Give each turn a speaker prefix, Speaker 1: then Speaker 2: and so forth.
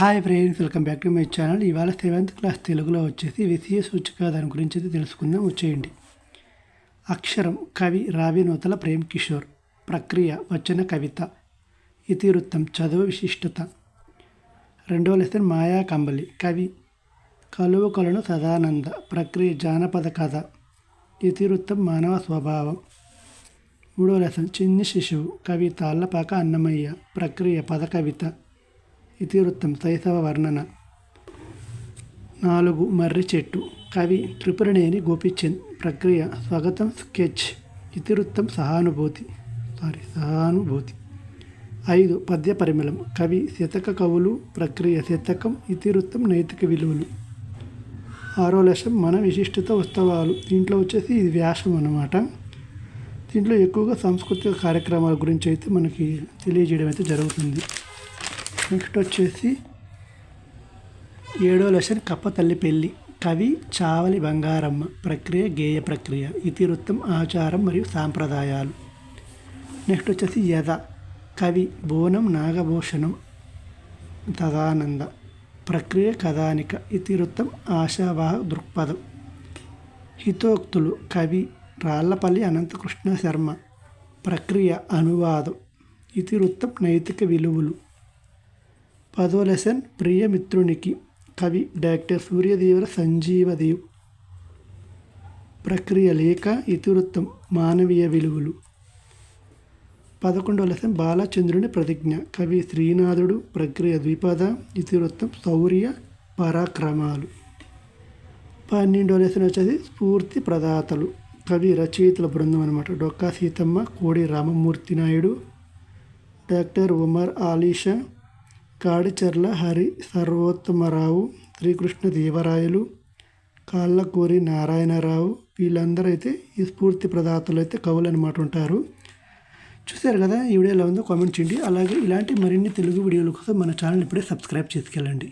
Speaker 1: Hi friends welcome back to my channel ఇవాళ seventh class తెలుగులో వచ్చేసి విషయ సూచిక దాని గురించి అయితే తెలుసుకుందాం. వచ్చేయండి. అక్షరం కవి రావి నూతల ప్రేమ్ కిషోర్. ప్రక్రియ వచన కవిత. ఇతివృత్తం చదువు విశిష్టత. రెండవ లెసన్ మాయా కంబలి. కవి కలువ కలను సదానంద. ప్రక్రియ జానపద కథ. ఇతివృత్తం మానవ స్వభావం. మూడవ లెసన్ చిన్ని శిశువు. కవి తాళ్ళపాక అన్నమయ్య. ప్రక్రియ పద కవిత. ఇతివృత్తం శైశవ వర్ణన. నాలుగు మర్రి చెట్టు. కవి త్రిపురనేని గోపిచంద్. ప్రక్రియ స్వాగతం స్కెచ్ ఇతివృత్తం సహానుభూతి. సారీ సహానుభూతి. ఐదు పద్య పరిమళం. కవి శతక కవులు. ప్రక్రియ శతకం. ఇతివృత్తం నైతిక విలువలు. ఆరో లక్షం మన విశిష్టత ఉత్సవాలు. దీంట్లో వచ్చేసి ఇది వ్యాసం అన్నమాట. దీంట్లో ఎక్కువగా సాంస్కృతిక కార్యక్రమాల గురించి అయితే మనకి తెలియజేయడం అయితే జరుగుతుంది. నెక్స్ట్ వచ్చేసి ఏడో లెసన్ కప్ప తల్లి పెళ్ళి. కవి చావలి బంగారమ్మ. ప్రక్రియ గేయ ప్రక్రియ. ఇతివృత్తం ఆచారం మరియు సాంప్రదాయాలు. నెక్స్ట్ వచ్చేసి యథ. కవి బోనం నాగభూషణం తదానంద. ప్రక్రియ కథానిక. ఇతివృత్తం ఆశావాహ దృక్పథం. హితోక్తులు. కవి రాళ్ళపల్లి అనంతకృష్ణ శర్మ. ప్రక్రియ అనువాదం. ఇతివృత్తం నైతిక విలువలు. పదో లెసన్ ప్రియమిత్రునికి. కవి డాక్టర్ సూర్యదేవుల సంజీవదేవ్. ప్రక్రియ లేఖ ఇతివృత్తం మానవీయ విలువలు. పదకొండవ లెసన్ బాలచంద్రుని ప్రతిజ్ఞ. కవి శ్రీనాథుడు ప్రక్రియ ద్విపద ఇతివృత్తం శౌర్య పరాక్రమాలు. పన్నెండవ లెసన్ వచ్చేసి స్ఫూర్తి ప్రదాతలు. కవి రచయితల బృందం అనమాట డొక్కా సీతమ్మ కోడి రామమూర్తి నాయుడు డాక్టర్ ఉమర్ ఆలీషా కాడిచర్ల హరి సర్వోత్తమరావు శ్రీకృష్ణ దేవరాయలు కాళ్ళకూరి నారాయణరావు వీళ్ళందరూ అయితే ఈ స్ఫూర్తి ప్రదాతలు అయితే కవులు అనమాట ఉంటారు చూశారు కదా ఈ వీడియో ఎలా ఉందో కామెంట్ చేయండి. అలాగే ఇలాంటి మరిన్ని తెలుగు వీడియోల కోసం మన ఛానల్ ఇప్పుడే సబ్స్క్రైబ్ చేసుకెళ్ళండి.